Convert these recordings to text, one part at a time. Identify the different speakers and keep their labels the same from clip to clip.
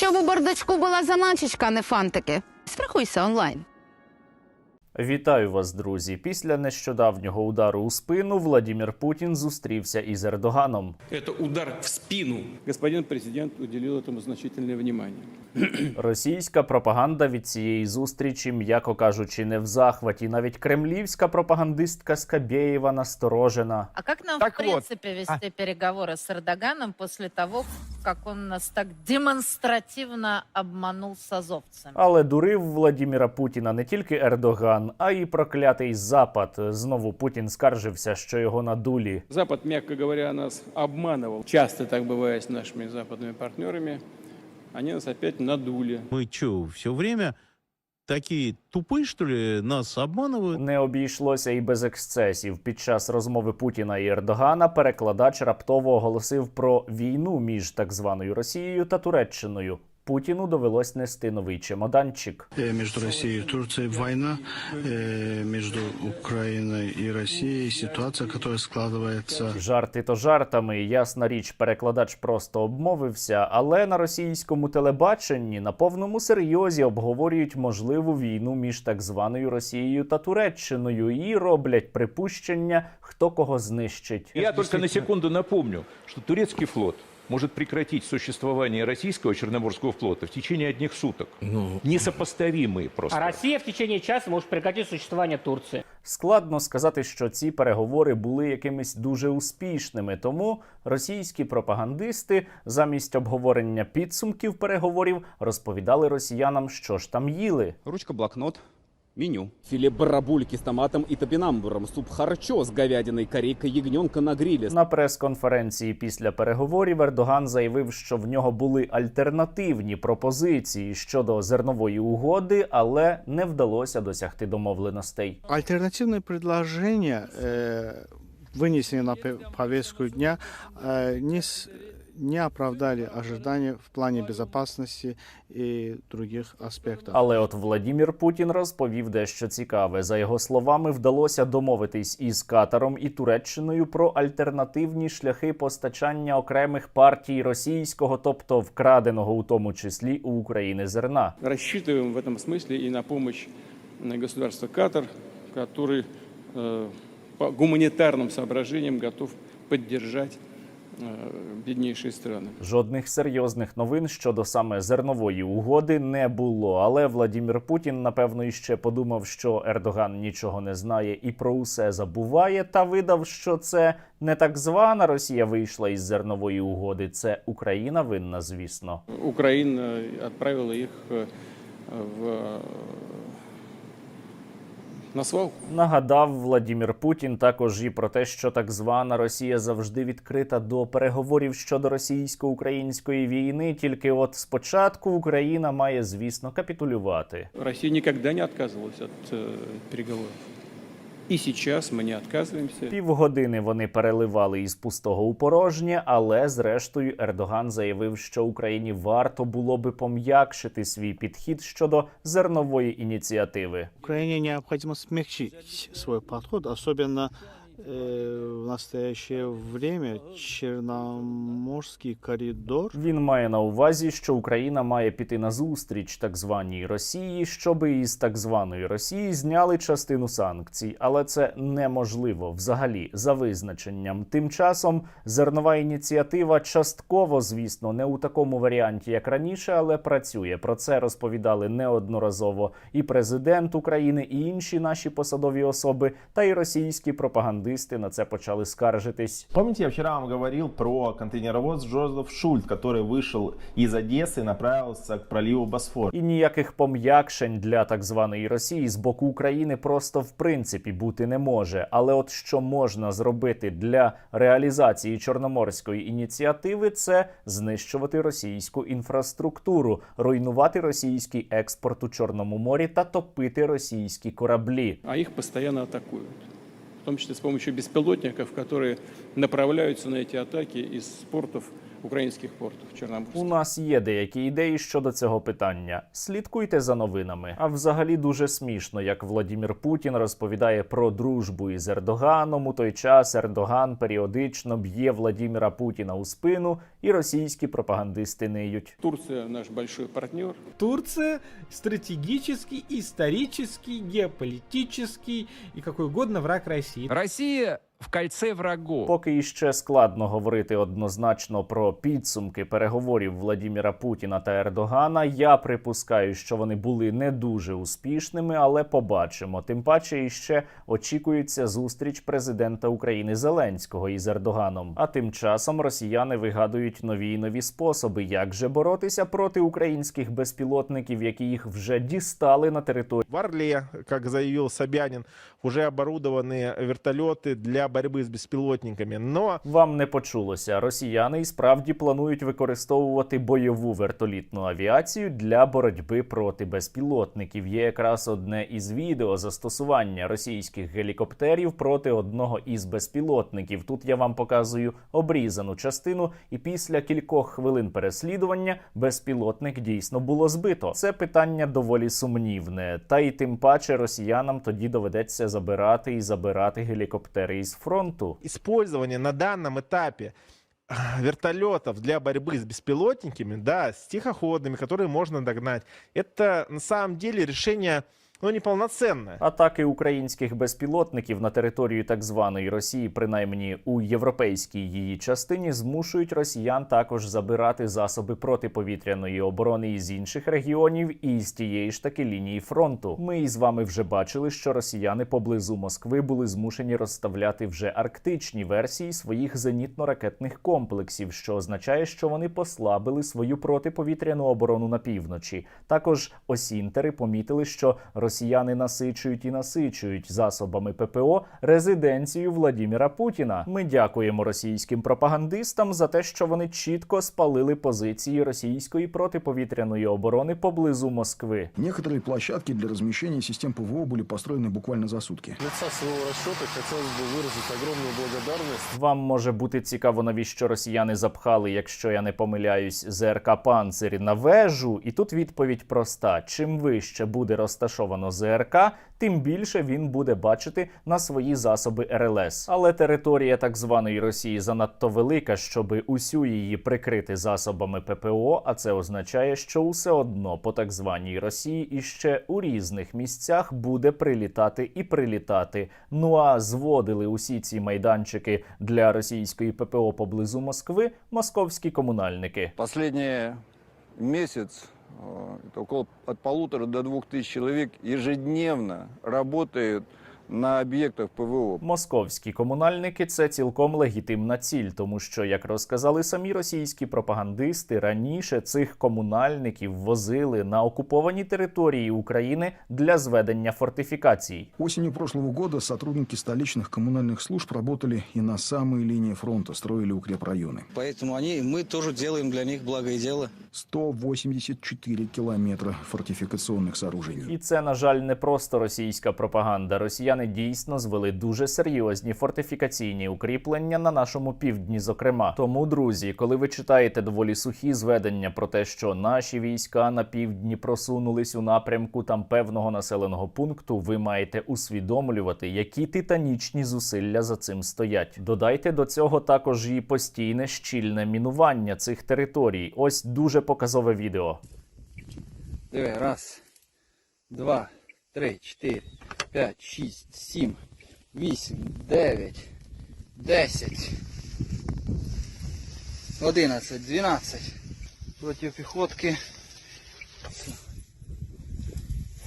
Speaker 1: Щоб у бардачку була заначечка, а не фантики. Страхуйся онлайн.
Speaker 2: Вітаю вас, друзі. Після нещодавнього удару у спину Владімір Путін зустрівся із Ердоганом.
Speaker 3: Это удар в спину.
Speaker 4: Господин президент уделил этому значительное внимание.
Speaker 2: Російська пропаганда від цієї зустрічі, м'яко кажучи, не в захваті. Навіть кремлівська пропагандистка Скабєєва насторожена.
Speaker 5: А как нам,
Speaker 6: Так
Speaker 5: в принципе, вести переговоры с Эрдоганом после того, как он нас так демонстративно обманул с азовцами?
Speaker 2: Але дурив Владіміра Путіна не тільки Ердоган, а й проклятий Запад. Знову Путін скаржився, що його надулі.
Speaker 4: Запад, мягко говоря, нас обманывал. Часто так бывает с нашими западными партнерами. Они нас опять надули.
Speaker 6: Мы что, все время такие тупи, що ли, нас обманують?
Speaker 2: Не обійшлося і без ексцесів. Під час розмови Путіна і Ердогана перекладач раптово оголосив про війну між так званою Росією та Туреччиною. Путіну довелось нести новий чемоданчик.
Speaker 7: Э, между Россией и Турцией война, э, между Украиной и Россией ситуация, которая складывается.
Speaker 2: Жарти то жартами, ясна річ, перекладач просто обмовився, але на російському телебаченні на повному серйозі обговорюють можливу війну між так званою Росією та Туреччиною і роблять припущення, хто кого знищить.
Speaker 8: Я только на секунду напомню, что турецкий флот может прекратить существование российского Черноморского флота в течение одних суток. Несопоставимые просто.
Speaker 9: А Россия в течение часа может прекратить существование Турции.
Speaker 2: Складно сказати, що ці переговори були якимись дуже успішними, тому російські пропагандисти замість обговорення підсумків переговорів розповідали росіянам, що ж там їли.
Speaker 10: Ручка, блокнот, меню. Филе барабульки с томатом и топинамбуром, суп харчо с говядиной, корейка ягненка на гриле.
Speaker 2: На прес-конференції після переговорів Ердоган заявив, що в нього були альтернативні пропозиції щодо зернової угоди, але не вдалося досягти домовленостей.
Speaker 7: Альтернативные предложения, э, вынесенные на пе- повестку дня, э, не, с- не оправдали ожидания в плане безопасности и других аспектов.
Speaker 2: Але от Владімір Путін розповів дещо цікаве. За його словами, вдалося домовитись із Катаром і Туреччиною про альтернативні шляхи постачання окремих партій російського, тобто вкраденого у тому числі у України зерна.
Speaker 4: Рассчитываем в этом смысле и на помощь э, государства Катар, который э, по гуманитарным соображениям готов поддержать э, беднейшие страны.
Speaker 2: Жодних серйозних новин щодо саме зернової угоди не було. Але Владімір Путін, напевно, іще подумав, що Ердоган нічого не знає і про усе забуває, та видав, що це не так звана Росія вийшла із зернової угоди. Це Україна винна, звісно.
Speaker 4: Украина отправила их э, в, э, на свалку.
Speaker 2: Нагадав Владімір Путін також і про те, що так звана Росія завжди відкрита до переговорів щодо російсько-української війни. Тільки от спочатку Україна має, звісно, капітулювати.
Speaker 4: Росія ніколи не відказувалася від э, переговоров. И сейчас мы не отказываемся.
Speaker 2: Півгодини вони переливали із пустого у порожнє, але зрештою Ердоган заявив, що Україні варто було би пом'якшити свій підхід щодо зернової ініціативи.
Speaker 7: Украине необходимо смягчить свой подход, особенно э, в настоящее время Черноморский коридор
Speaker 2: Він має на увазі, що Україна має піти на зустріч так званій Росії, щоби із так званої Росії зняли частину санкцій, але це неможливо взагалі за визначенням. Тим часом зернова ініціатива частково, звісно, не у такому варіанті, як раніше, але працює. Про це розповідали неодноразово і президент України, і інші наші посадові особи, та й російські пропагандисти на це почали скаржитись.
Speaker 11: Помните, я вчера вам говорил про контейнеровоз Джозеф Шульт, который вышел из Одессы и направился к проливу Босфор.
Speaker 2: І ніяких пом'якшень для так званої Росії з боку України просто в принципі бути не може. Але от що можна зробити для реалізації чорноморської ініціативи, це знищувати російську інфраструктуру, руйнувати російський експорт у Чорному морі та топити російські кораблі.
Speaker 4: А их постоянно атакуют. В том числе с помощью беспилотников, которые направляются на эти атаки из портов украинских портов Черноморских.
Speaker 2: У нас є деякі ідеї щодо цього питання. Слідкуйте за новинами. А взагалі дуже смішно, як Владімір Путін розповідає про дружбу із Ердоганом. У той час Ердоган періодично б'є Владіміра Путіна у спину, і російські пропагандисти ниють.
Speaker 4: Турция наш большой партнер.
Speaker 3: Турция стратегический, исторический, геополитический и какой угодно враг России.
Speaker 10: Россия в кольце врагов.
Speaker 2: Поки іще складно говорити однозначно про підсумки переговорів Владіміра Путіна та Ердогана. Я припускаю, що вони були не дуже успішними, але побачимо. Тим паче іще очікується зустріч президента України Зеленського із Ердоганом. А тим часом росіяни вигадують нові й нові способи, як же боротися проти українських безпілотників, які їх вже дістали на територію.
Speaker 11: В Орле, как заявил Собянин, уже оборудованы вертолеты для борьбы с беспилотниками. Но
Speaker 2: Вам не почулося. Росіяни і справді планують використовувати бойову вертолітну авіацію для боротьби проти безпілотників. Є якраз одне із відео застосування російських гелікоптерів проти одного із безпілотників. Тут я вам показую обрізану частину, і після кількох хвилин переслідування безпілотник дійсно було збито. Це питання доволі сумнівне. Та й тим паче росіянам тоді доведеться забирати і забирати гелікоптери із фронту.
Speaker 11: использование на данном этапе а, вертолетов для борьбы с беспилотниками, да, с тихоходными, которые можно догнать, это на самом деле решение, ну, неполноценное.
Speaker 2: Атаки українських безпілотників на територію так званої Росії, принаймні у європейській її частині, змушують росіян також забирати засоби протиповітряної оборони із інших регіонів і з тієї ж таки лінії фронту. Ми із вами вже бачили, що росіяни поблизу Москви були змушені розставляти вже арктичні версії своїх зенітно-ракетних комплексів, що означає, що вони послабили свою протиповітряну оборону на півночі. Також осінтери помітили, що росіяни насичують і насичують засобами ППО резиденцію Владіміра Путіна. Ми дякуємо російським пропагандистам за те, що вони чітко спалили позиції російської протиповітряної оборони поблизу Москви.
Speaker 12: Некоторые площадки для размещения систем ПВО были построены буквально за сутки.
Speaker 3: Лица своего расчета хотелось бы выразить огромную благодарность
Speaker 2: Вам може бути цікаво, навіщо росіяни запхали, якщо я не помиляюсь, ЗРК «Панцирі» на вежу. І тут відповідь проста: чим вище буде розташовано ЗРК, тим більше він буде бачити на свої засоби РЛС. Але територія так званої Росії занадто велика, щоби усю її прикрити засобами ППО. А це означає, що усе одно по так званій Росії іще у різних місцях буде прилітати і прилітати. Ну а зводили усі ці майданчики для російської ППО поблизу Москви московські комунальники.
Speaker 3: Месяц э, это около от полутора до двух тысяч человек ежедневно работают на объектах ПВО.
Speaker 2: Московські комунальники це цілком легітимна ціль, тому що, як розказали самі російські пропагандисти, раніше цих комунальників возили на окуповані території України для зведення фортифікацій.
Speaker 12: Осенью прошлого года сотрудники столичных коммунальных служб работали и на самой линии фронта, строили укрепрайоны.
Speaker 3: Поэтому они, мы тоже делаем для них благое дело.
Speaker 12: 184 километра фортификационных сооружений.
Speaker 2: І це, на жаль, не просто російська пропаганда. Росіяни дійсно звели дуже серйозні фортифікаційні укріплення на нашому півдні. Зокрема, тому, друзі, коли ви читаєте доволі сухі зведення про те, що наші війська на півдні просунулись у напрямку там певного населеного пункту, ви маєте усвідомлювати, які титанічні зусилля за цим стоять. Додайте до цього також і постійне щільне мінування цих територій. Ось дуже показове відео.
Speaker 3: Диви, раз, два, три, чотири, п'ять, шість, сім, вісім, дев'ять, десять, одинадцять, дванадцять. Проти піхотки.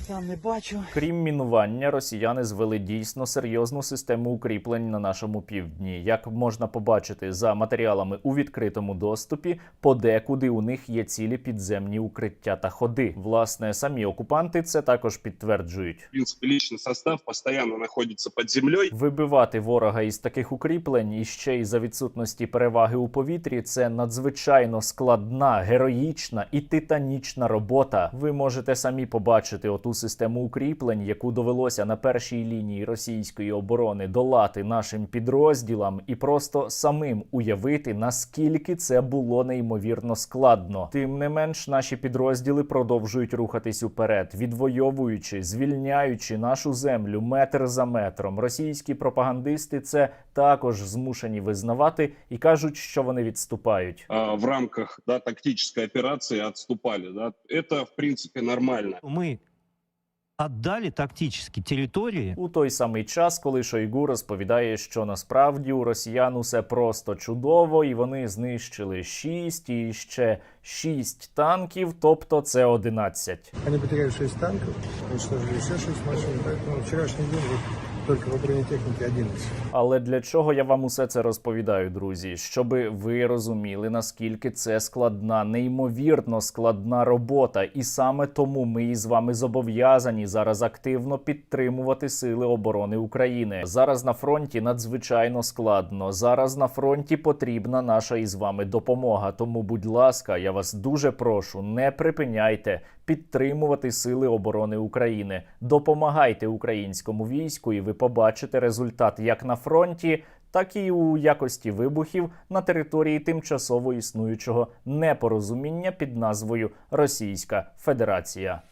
Speaker 3: Там не бачу.
Speaker 2: Крім мінування, росіяни звели дійсно серйозну систему укріплень на нашому півдні. Як можна побачити за матеріалами у відкритому доступі, подекуди у них є цілі підземні укриття та ходи. Власне, самі окупанти це також підтверджують.
Speaker 3: В принципе, личный состав постоянно находится под землей.
Speaker 2: Вибивати ворога із таких укріплень і ще й за відсутності переваги у повітрі це надзвичайно складна, героїчна і титанічна робота. Ви можете самі побачити оту систему укріплень, яку довелося на першій лінії російської оборони долати нашим підрозділам, і просто самим уявити, наскільки це було неймовірно складно. Тим не менш, наші підрозділи продовжують рухатись уперед, відвоюючи, звільняючи нашу землю метр за метром. Російські пропагандисти це також змушені визнавати і кажуть, що вони відступають.
Speaker 13: а, в рамках да, тактической операции отступали. Да. Это, в принципе, нормально.
Speaker 14: Мы отдали тактичні території
Speaker 2: У той самий час, коли Шойгу розповідає, що насправді у росіян усе просто чудово, і вони знищили шість і ще шість танків, тобто це одинадцять.
Speaker 15: Вони потеряли шість танків, уничтожили ще шість машин, Тому вчорашній день вот только по бронетехнике 11.
Speaker 2: Але для чого я вам усе це розповідаю, друзі? Щоби ви розуміли, наскільки це складна, неймовірно складна робота, і саме тому ми із вами зобов'язані зараз активно підтримувати сили оборони України. Зараз на фронті надзвичайно складно. Зараз на фронті потрібна наша із вами допомога. Тому, будь ласка, я вас дуже прошу, не припиняйте підтримувати сили оборони України. Допомагайте українському війську, і ви побачите результат як на фронті, так і у якості вибухів на території тимчасово існуючого непорозуміння під назвою Російська Федерація.